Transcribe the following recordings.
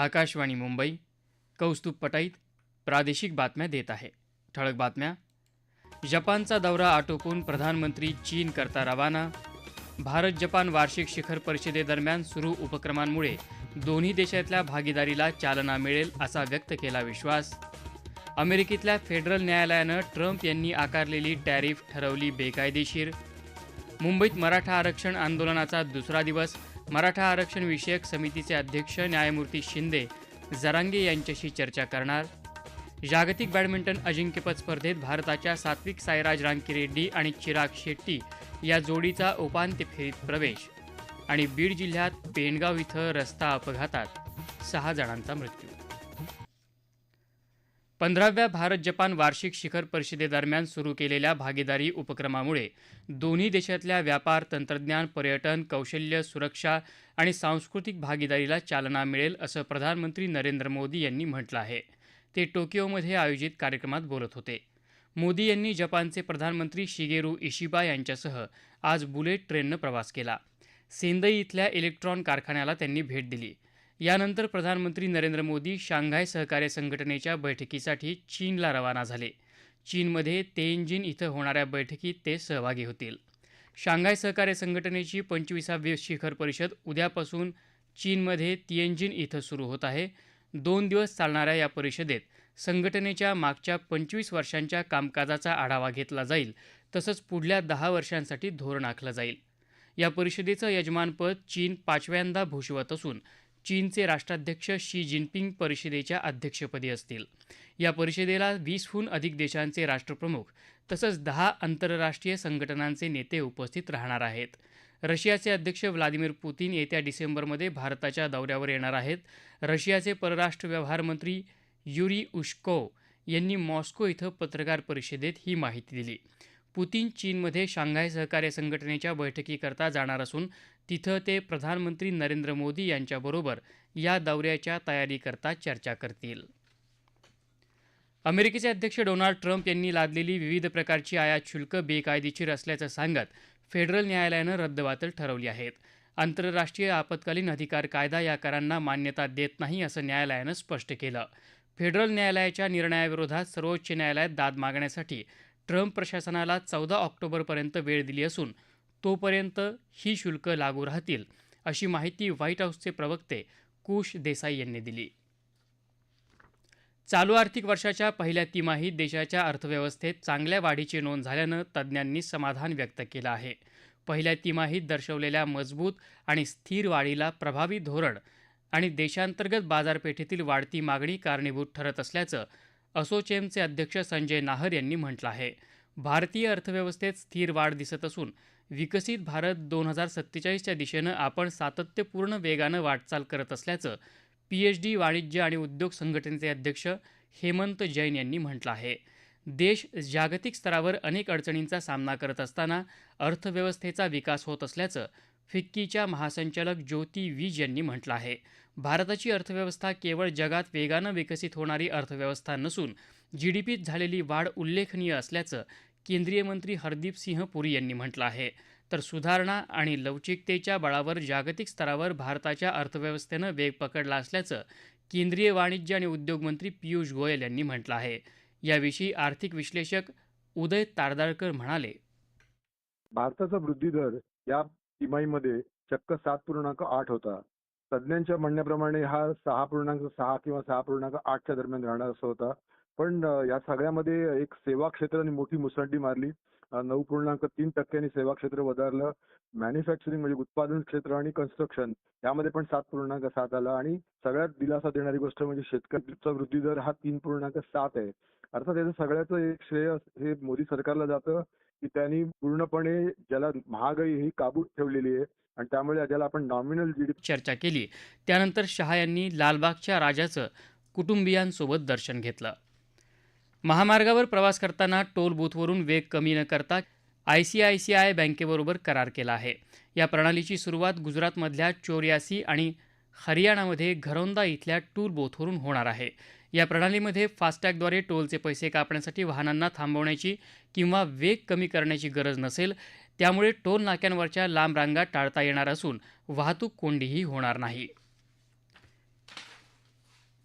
आकाशवाणी मुंबई कौस्तुभ पटाईत प्रादेशिक बातम्या देत आहे. ठळक बातम्या. जपानचा दौरा आटोपून प्रधानमंत्री चीन करता रवाना. भारत जपान वार्षिक शिखर परिषदेदरम्यान सुरू उपक्रमांमुळे दोन्ही देशातल्या भागीदारीला चालना मिळेल असा व्यक्त केला विश्वास. अमेरिकेतल्या फेडरल न्यायालयानं ट्रम्प यांनी आकारलेली टॅरिफ ठरवली बेकायदेशीर. मुंबईत मराठा आरक्षण आंदोलनाचा दुसरा दिवस मराठा आरक्षण विषयक समितीचे अध्यक्ष न्यायमूर्ती शिंदे जरांगे यांच्याशी चर्चा करणार. जागतिक बॅडमिंटन अजिंक्यपद स्पर्धेत भारताच्या सात्विक साईराज रांकीरेड्डी आणि चिराग शेट्टी या जोडीचा उपांत्य फेरीत प्रवेश आणि बीड जिल्ह्यात पेणगाव इथं रस्ता अपघातात सहा जणांचा मृत्यू. पंधराव्या भारत जपान वार्षिक शिखर परिषदेदरम्यान सुरू केलेल्या भागीदारी उपक्रमामुळे दोन्ही देशातल्या व्यापार तंत्रज्ञान पर्यटन कौशल्य सुरक्षा आणि सांस्कृतिक भागीदारीला चालना मिळेल असं प्रधानमंत्री नरेंद्र मोदी यांनी म्हटलं आहे. ते टोकियोमध्ये आयोजित कार्यक्रमात बोलत होते. मोदी यांनी जपानचे प्रधानमंत्री शिगेरू इशिबा यांच्यासह आज बुलेट ट्रेननं प्रवास केला. सेंदई इथल्या इलेक्ट्रॉन कारखान्याला त्यांनी भेट दिली. यानंतर प्रधानमंत्री नरेंद्र मोदी शांघाय सहकार्य संघटनेच्या बैठकीसाठी चीनला रवाना झाले. चीनमध्ये तेनजिन इथं होणाऱ्या बैठकीत ते सहभागी होतील. शांघाय सहकार्य संघटनेची पंचवीसावी शिखर परिषद उद्यापासून चीनमध्ये तिएनजिन इथं सुरू होत आहे. दोन दिवस चालणाऱ्या या परिषदेत संघटनेच्या मागच्या पंचवीस वर्षांच्या कामकाजाचा आढावा घेतला जाईल तसंच पुढल्या दहा वर्षांसाठी धोरण आखलं जाईल. या परिषदेचं यजमानपद चीन पाचव्यांदा भूषवत असून चीनचे राष्ट्राध्यक्ष शी जिनपिंग परिषदेच्या अध्यक्षपदी असतील. या परिषदेला वीसहून अधिक देशांचे राष्ट्रप्रमुख तसंच दहा आंतरराष्ट्रीय संघटनांचे नेते उपस्थित राहणार आहेत. रशियाचे अध्यक्ष व्लादिमीर पुतीन येत्या डिसेंबरमध्ये भारताच्या दौऱ्यावर येणार आहेत. रशियाचे परराष्ट्र व्यवहार मंत्री युरी उश्कोव यांनी मॉस्को इथं पत्रकार परिषदेत ही माहिती दिली. पुतीन चीनमध्ये शांघाय सहकार्य संघटनेच्या बैठकीकरता जाणार असून तिथं ते प्रधानमंत्री नरेंद्र मोदी यांच्याबरोबर या दौऱ्याच्या तयारीकरता चर्चा करतील. अमेरिकेचे अध्यक्ष डोनाल्ड ट्रम्प यांनी लादलेली विविध प्रकारची आयात शुल्क बेकायदेशीर असल्याचं सांगत फेडरल न्यायालयानं रद्दबातल ठरवली आहेत. आंतरराष्ट्रीय आपत्कालीन अधिकार कायदा या करांना मान्यता देत नाही असं न्यायालयानं स्पष्ट केलं. फेडरल न्यायालयाच्या निर्णयाविरोधात सर्वोच्च न्यायालयात दाद मागण्यासाठी ट्रम्प प्रशासनाला चौदा ऑक्टोबरपर्यंत वेळ दिली असून तोपर्यंत ही शुल्क लागू राहतील अशी माहिती व्हाईट हाऊसचे प्रवक्ते कुश देसाई यांनी दिली. चालू आर्थिक वर्षाच्या पहिल्या तिमाहीत देशाच्या अर्थव्यवस्थेत चांगल्या वाढीची नोंद झाल्यानं तज्ज्ञांनी समाधान व्यक्त केलं आहे. पहिल्या तिमाहीत दर्शवलेल्या मजबूत आणि स्थिर वाढीला प्रभावी धोरण आणि देशांतर्गत बाजारपेठेतील वाढती मागणी कारणीभूत ठरत असल्याचं असोचेमचे अध्यक्ष संजय नाहर यांनी म्हटलं आहे. भारतीय अर्थव्यवस्थेत स्थिर वाढ दिसत असून विकसित भारत दोन हजार सत्तेचाळीसच्या दिशेनं आपण सातत्यपूर्ण वेगानं वाटचाल करत असल्याचं पीएचडी वाणिज्य आणि उद्योग संघटनेचे अध्यक्ष हेमंत जैन यांनी म्हटलं आहे. देश जागतिक स्तरावर अनेक अडचणींचा सामना करत असताना अर्थव्यवस्थेचा विकास होत असल्याचं फिक्कीच्या महासंचालक ज्योती विज यांनी म्हटलं आहे. भारताची अर्थव्यवस्था केवळ जगात वेगानं विकसित होणारी अर्थव्यवस्था नसून जी डी पीत झालेली वाढ उल्लेखनीय असल्याचं केंद्रीय मंत्री हरदीप सिंह पुरी यांनी म्हटलं आहे. तर सुधारणा आणि लवचिकतेच्या बळावर जागतिक स्तरावर भारताच्या अर्थव्यवस्थेनं वेग पकडला असल्याचं केंद्रीय वाणिज्य आणि उद्योग मंत्री पियुष गोयल यांनी म्हटलं आहे. याविषयी आर्थिक विश्लेषक उदय तारदाळकर म्हणाले. भारताचा वृद्धी दर या तिमाहीमध्ये चक्क सात पूर्णांक आठ होता. तज्ज्ञांच्या म्हणण्याप्रमाणे हा सहा पूर्णांक सहा किंवा सहा पूर्णांक आठच्या दरम्यान राहणार असं होता. पण या सगळ्यामध्ये एक सेवा क्षेत्राने मोठी मुसंडी मारली. नऊ पूर्णांक तीन टक्क्यांनी सेवा क्षेत्र वधारलं. मॅन्युफॅक्चरिंग म्हणजे उत्पादन क्षेत्र आणि कन्स्ट्रक्शन यामध्ये पण सात पूर्णांक सात आला. आणि सगळ्यात दिलासा देणारी गोष्ट म्हणजे शेतकऱ्यांचा वृद्धी दर हा तीन पूर्णांक सात आहे. अर्थात याचं सगळ्याचं एक श्रेय हे मोदी सरकारला जातं की त्यांनी पूर्णपणे ज्याला महागाई ही काबूत ठेवलेली आहे आणि त्यामुळे ज्याला आपण नॉमिनल जीडीपी चर्चा केली. त्यानंतर शहा यांनी लालबागच्या राजाचं कुटुंबियांसोबत दर्शन घेतलं. महामार्गावर प्रवास करताना टोल बूथवरून वेग कमी न करता I C I C I बँकेबरोबर करार केला आहे. या प्रणालीची सुरुवात गुजरातमधल्या चोर्यासी आणि हरियाणामध्ये घरौंदा इथल्या टूल बूथवरून होणार आहे. या प्रणालीमध्ये फास्टॅगद्वारे टोलचे पैसे कापण्यासाठी वाहनांना थांबवण्याची किंवा वेग कमी करण्याची गरज नसेल त्यामुळे टोल नाक्यांवरच्या लांब रांगा टाळता येणार असून वाहतूक कोंडीही होणार नाही.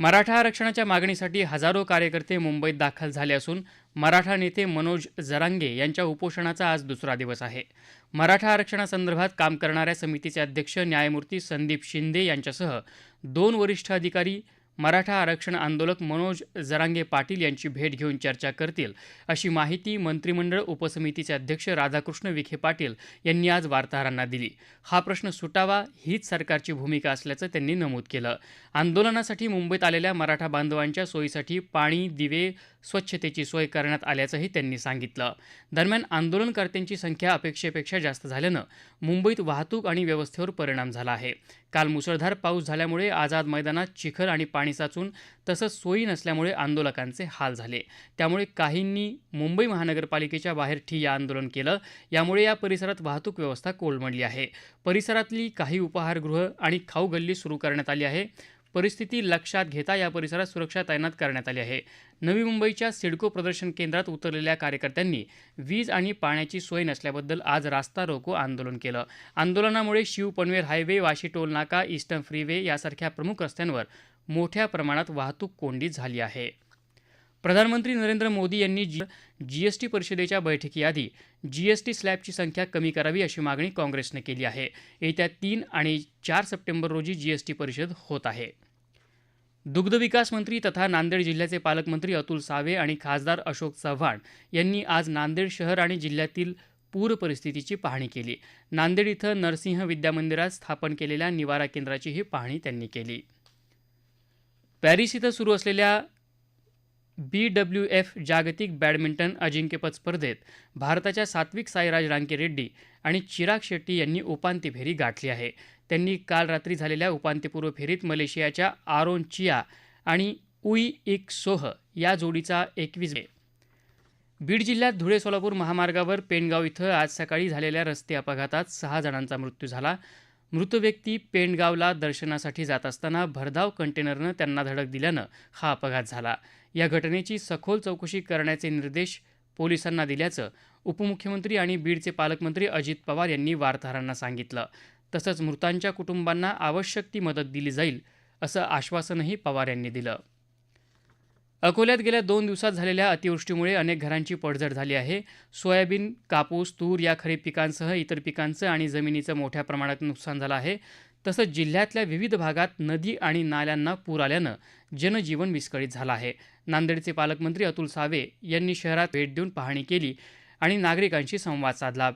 मराठा आरक्षणाच्या मागणीसाठी हजारो कार्यकर्ते मुंबईत दाखल झाले असून मराठा नेते मनोज जरांगे यांच्या उपोषणाचा आज दुसरा दिवस आहे. मराठा आरक्षणासंदर्भात काम करणाऱ्या समितीचे अध्यक्ष न्यायमूर्ती संदीप शिंदे यांच्यासह दोन वरिष्ठ अधिकारी मराठा आरक्षण आंदोलक मनोज जरांगे पाटील यांची भेट घेऊन चर्चा करतील. अशी माहिती मंत्रिमंडळ उपसमितीचे अध्यक्ष राधाकृष्ण विखे पाटील यांनी आज वार्ताहरांना दिली. हा प्रश्न सुटावा हीच सरकारची भूमिका असल्याचं त्यांनी नमूद केलं. आंदोलनासाठी मुंबईत आलेल्या मराठा बांधवांच्या सोयीसाठी पाणी दिवे स्वच्छतेची सोय करण्यात आल्याचंही त्यांनी सांगितलं. दरम्यान आंदोलनकर्त्यांची संख्या अपेक्षेपेक्षा जास्त झाल्यानं मुंबईत वाहतूक आणि व्यवस्थेवर परिणाम झाला आहे. काल मुसळधार पाऊस झाल्यामुळे आझाद मैदानात चिखल आणि पाणी साचून तसंच सोयी नसल्यामुळे आंदोलकांचे हाल झाले. त्यामुळे काहींनी मुंबई महानगरपालिकेच्या बाहेर ठिय्या आंदोलन केलं. यामुळे या परिसरात वाहतूक व्यवस्था कोलमडली आहे. परिसरातली काही उपाहारगृह आणि खाऊ गल्ली सुरू करण्यात आली आहे. परिस्थिती लक्षात घेता या परिसरात सुरक्षा तैनात करण्यात आली आहे. नवी मुंबईच्या सिडको प्रदर्शन केंद्रात उतरलेल्या कार्यकर्त्यांनी वीज आणि पाण्याची सोय नसल्याबद्दल आज रास्ता रोको आंदोलन केलं. आंदोलनामुळे शिव पनवेल हायवे वाशी टोल नाका ईस्टर्न फ्रीवे यासारख्या प्रमुख रस्त्यांवर मोठ्या प्रमाणात वाहतूक कोंडी झाली आहे. प्रधानमंत्री नरेंद्र मोदी यांनी जी जीएसटी परिषदेच्या बैठकीआधी जीएसटी स्लॅबची संख्या कमी करावी अशी मागणी काँग्रेसनं केली आहे. येत्या तीन आणि चार सप्टेंबर रोजी जीएसटी परिषद होत आहे. दुग्धविकास मंत्री तथा नांदेड जिल्ह्याचे पालकमंत्री अतुल सावे आणि खासदार अशोक चव्हाण यांनी आज नांदेड शहर आणि जिल्ह्यातील पूर परिस्थितीची पाहणी केली. नांदेड इथं नरसिंह विद्यामंदिरात स्थापन केलेल्या निवारा केंद्राचीही पाहणी त्यांनी केली. पॅरिस इथं सुरू असलेल्या बी डब्ल्यू एफ जागतिक बॅडमिंटन अजिंक्यपद स्पर्धेत भारताच्या सात्विक साईराज रांकीरेड्डी आणि चिराग शेट्टी यांनी उपांत्य फेरी गाठली आहे. त्यांनी काल रात्री झालेल्या उपांत्यपूर्व फेरीत मलेशियाच्या आरोन चिया आणि उई इक सोह या जोडीचा एकवीस बीड जिल्ह्यात धुळे सोलापूर महामार्गावर पेणगाव इथं आज सकाळी झालेल्या रस्ते अपघातात सहा जणांचा मृत्यू झाला. मृत व्यक्ती पेणगावला दर्शनासाठी जात असताना भरधाव कंटेनरनं त्यांना धडक दिल्यानं हा अपघात झाला. या घटनेची सखोल चौकशी करण्याचे निर्देश पोलिसांना दिल्याचं उपमुख्यमंत्री आणि बीडचे पालकमंत्री अजित पवार यांनी वार्ताहरांना सांगितलं. तसंच मृतांच्या कुटुंबांना आवश्यक ती मदत दिली जाईल असं आश्वासनही पवार यांनी दिलं. अकोल्यात गेल्या दोन दिवसात झालेल्या अतिवृष्टीमुळे अनेक घरांची पडझड झाली आहे. सोयाबीन कापूस तूर या खरीप पिकांसह इतर पिकांचं आणि जमिनीचं मोठ्या प्रमाणात नुकसान झालं आहे. तसंच जिल्ह्यातल्या विविध भागात नदी आणि नाल्यांना पूर आल्यानं जनजीवन विस्कळीत झालं आहे. नांदेडचे पालकमंत्री अतुल सावे यांनी शहरात भेट देऊन पाहणी केली आणि नागरिकांशी संवाद साधला.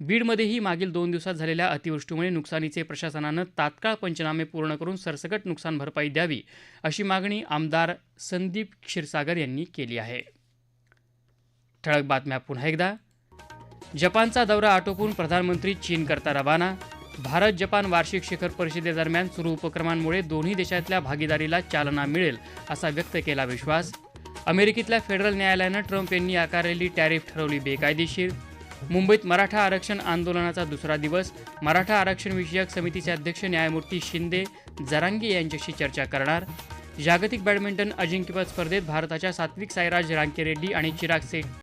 बीडमध्येही मागील दोन दिवसात झालेल्या अतिवृष्टीमुळे नुकसानीचे प्रशासनानं तात्काळ पंचनामे पूर्ण करून सरसकट नुकसान भरपाई द्यावी अशी मागणी आमदार संदीप क्षीरसागर यांनी केली आहे. ठळक बातम्या पुन्हा एकदा. जपानचा दौरा आटोपून प्रधानमंत्री चीनकरता रवाना भारत जपान वार्षिक शिखर परिषदेदरम्यान सुरू उपक्रमांमुळे दोन्ही देशातल्या भागीदारीला चालना मिळेल असा व्यक्त केला विश्वास. अमेरिकेतल्या फेडरल न्यायालयानं ट्रम्प यांनी आकारलेली टॅरिफ ठरवली बेकायदेशीर. मुंबईत मराठा आरक्षण आंदोलनाचा दुसरा दिवस. मराठा आरक्षण विषयक समितीचे अध्यक्ष न्यायमूर्ती शिंदे जरांगे यांच्याशी चर्चा करणार. जागतिक बॅडमिंटन अजिंक्यपद स्पर्धेत भारताच्या सात्विक साईराज रांकीरेड्डी आणि चिराग से